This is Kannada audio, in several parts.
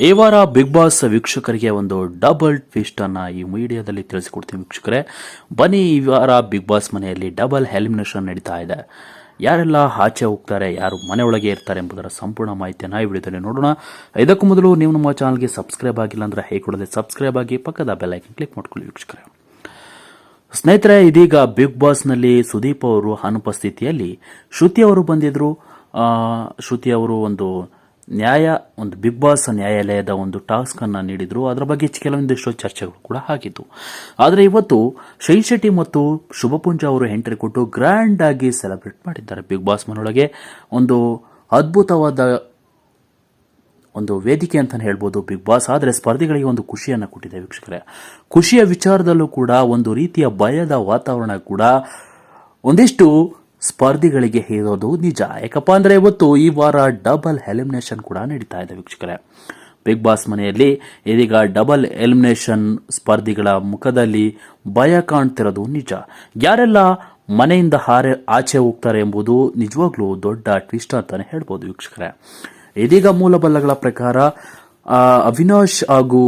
ಈ ವಾರ ಬಿಗ್ ಬಾಸ್ ವೀಕ್ಷಕರಿಗೆ ಒಂದು ಡಬಲ್ ಟ್ವಿಸ್ಟ್ ಅನ್ನ ಈ ಮೀಡಿಯಾದಲ್ಲಿ ತಿಳಿಸಿಕೊಡ್ತೀನಿ ವೀಕ್ಷಕರೇ. ಬನ್ನಿ ಈ ವಾರ ಬಿಗ್ ಬಾಸ್ ಮನೆಯಲ್ಲಿ ಡಬಲ್ ಎಲಿಮಿನೇಷನ್ ನಡೀತಾ ಇದೆ. ಯಾರೆಲ್ಲ ಆಚೆ ಹೋಗ್ತಾರೆ ಯಾರು ಮನೆಯೊಳಗೆ ಇರ್ತಾರೆ ಎಂಬುದರ ಸಂಪೂರ್ಣ ಮಾಹಿತಿಯನ್ನು ಈ ವಿಡಿಯೋದಲ್ಲಿ ನೋಡೋಣ. ಇದಕ್ಕೂ ಮೊದಲು ನೀವು ನಮ್ಮ ಚಾನಲ್ಗೆ ಸಬ್ಸ್ಕ್ರೈಬ್ ಆಗಿಲ್ಲ ಅಂದ್ರೆ ಹೇಗೆ ಸಬ್ಸ್ಕ್ರೈಬ್ ಆಗಿ ಪಕ್ಕದ ಬೆಲ್ ಐಕನ್ ಕ್ಲಿಕ್ ಮಾಡ್ಕೊಳ್ಳಿ ವೀಕ್ಷಕರೇ. ಸ್ನೇಹಿತರೆ ಇದೀಗ ಬಿಗ್ ಬಾಸ್ನಲ್ಲಿ ಸುದೀಪ್ ಅವರು ಅನುಪಸ್ಥಿತಿಯಲ್ಲಿ ಶ್ರುತಿ ಅವರು ಬಂದಿದ್ರು. ಆ, ಶ್ರುತಿ ಅವರು ಒಂದು ನ್ಯಾಯ, ಒಂದು ಬಿಗ್ ಬಾಸ್ ನ್ಯಾಯಾಲಯದ ಒಂದು ಟಾಸ್ಕ್ ಅನ್ನ ನೀಡಿದ್ರು. ಅದರ ಬಗ್ಗೆ ಕೆಲವೊಂದಿಷ್ಟು ಚರ್ಚೆಗಳು ಕೂಡ ಆಗಿತ್ತು ಆದರೆ ಇವತ್ತು ಶೈನ್ ಶೆಟ್ಟಿ ಮತ್ತು ಶುಭಪುಂಜ ಅವರು ಎಂಟ್ರಿ ಕೊಟ್ಟು ಗ್ರ್ಯಾಂಡ್ ಆಗಿ ಸೆಲೆಬ್ರೇಟ್ ಮಾಡಿದ್ದಾರೆ. ಬಿಗ್ ಬಾಸ್ ಮನೊಳಗೆ ಒಂದು ಅದ್ಭುತವಾದ ಒಂದು ವೇದಿಕೆ ಅಂತಾನೆ ಹೇಳ್ಬೋದು ಬಿಗ್ ಬಾಸ್. ಆದರೆ ಸ್ಪರ್ಧಿಗಳಿಗೆ ಒಂದು ಖುಷಿಯನ್ನು ಕೊಟ್ಟಿದೆ ವೀಕ್ಷಕರೇ. ಖುಷಿಯ ವಿಚಾರದಲ್ಲೂ ಕೂಡ ಒಂದು ರೀತಿಯ ಭಯದ ವಾತಾವರಣ ಕೂಡ ಒಂದಿಷ್ಟು ಸ್ಪರ್ಧಿಗಳಿಗೆ ಹೇರೋದು ನಿಜ. ಯಾಕಪ್ಪ ಅಂದರೆ ಇವತ್ತು ಈ ವಾರ ಡಬಲ್ ಎಲಿಮಿನೇಷನ್ ಕೂಡ ನಡೀತಾ ಇದೆ ವೀಕ್ಷಕರೇ. ಬಿಗ್ ಬಾಸ್ ಮನೆಯಲ್ಲಿ ಇದೀಗ ಡಬಲ್ ಎಲಿಮಿನೇಷನ್ ಸ್ಪರ್ಧಿಗಳ ಮುಖದಲ್ಲಿ ಭಯ ಕಾಣ್ತಿರೋದು ನಿಜ. ಯಾರೆಲ್ಲ ಮನೆಯಿಂದ ಹಾರೆ ಆಚೆ ಹೋಗ್ತಾರೆ ಎಂಬುದು ನಿಜವಾಗ್ಲೂ ದೊಡ್ಡ ಟ್ವಿಸ್ಟ್ ಅಂತಾನೆ ಹೇಳ್ಬೋದು ವೀಕ್ಷಕರೇ. ಇದೀಗ ಮೂಲಬಲ್ಲಗಳ ಪ್ರಕಾರ ಅವಿನಾಶ್ ಹಾಗೂ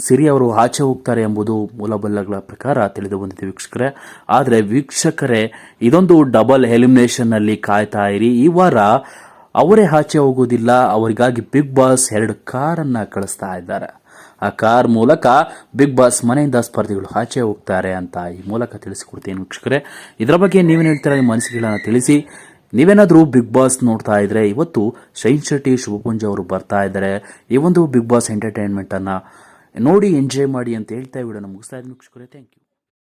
ಸಿರಿ ಅವರು ಆಚೆ ಹೋಗ್ತಾರೆ ಎಂಬುದು ಮೂಲಬಲ್ಲಗಳ ಪ್ರಕಾರ ತಿಳಿದು ಬಂದಿದೆ ವೀಕ್ಷಕರೇ. ಆದರೆ ವೀಕ್ಷಕರೇ, ಇದೊಂದು ಡಬಲ್ ಎಲಿಮಿನೇಷನ್ನಲ್ಲಿ ಕಾಯ್ತಾ ಇರಿ. ಈ ವಾರ ಅವರೇ ಆಚೆ ಹೋಗೋದಿಲ್ಲ, ಅವರಿಗಾಗಿ ಬಿಗ್ ಬಾಸ್ ಎರಡು ಕಾರನ್ನು ಕಳಿಸ್ತಾ ಇದ್ದಾರೆ. ಆ ಕಾರ್ ಮೂಲಕ ಬಿಗ್ ಬಾಸ್ ಮನೆಯಿಂದ ಸ್ಪರ್ಧಿಗಳು ಆಚೆ ಹೋಗ್ತಾರೆ ಅಂತ ಈ ಮೂಲಕ ತಿಳಿಸಿಕೊಡ್ತೀನಿ ವೀಕ್ಷಕರೇ. ಇದರ ಬಗ್ಗೆ ನೀವೇನು ಹೇಳ್ತೀರಾ, ನಿಮ್ಮ ಮನಸ್ಸುಗಳನ್ನು ತಿಳಿಸಿ. ನೀವೇನಾದರೂ ಬಿಗ್ ಬಾಸ್ ನೋಡ್ತಾ ಇದ್ರೆ, ಇವತ್ತು ಶೈನ್ ಶೆಟ್ಟಿ, ಶುಭಪುಂಜ ಅವರು ಬರ್ತಾ ಇದ್ದಾರೆ. ಈ ಒಂದು ಬಿಗ್ ಬಾಸ್ ಎಂಟರ್ಟೈನ್ಮೆಂಟ್ ಅನ್ನ ನೋಡಿ ಎಂಜಾಯ್ ಮಾಡಿ ಅಂತ ಹೇಳ್ತಾ ವಿಡಿಯೋನ ಮುಗಿಸ್ತಾ ಇದ್ದೀನಿ ವೀಕ್ಷಕರೇ ಥ್ಯಾಂಕ್ ಯು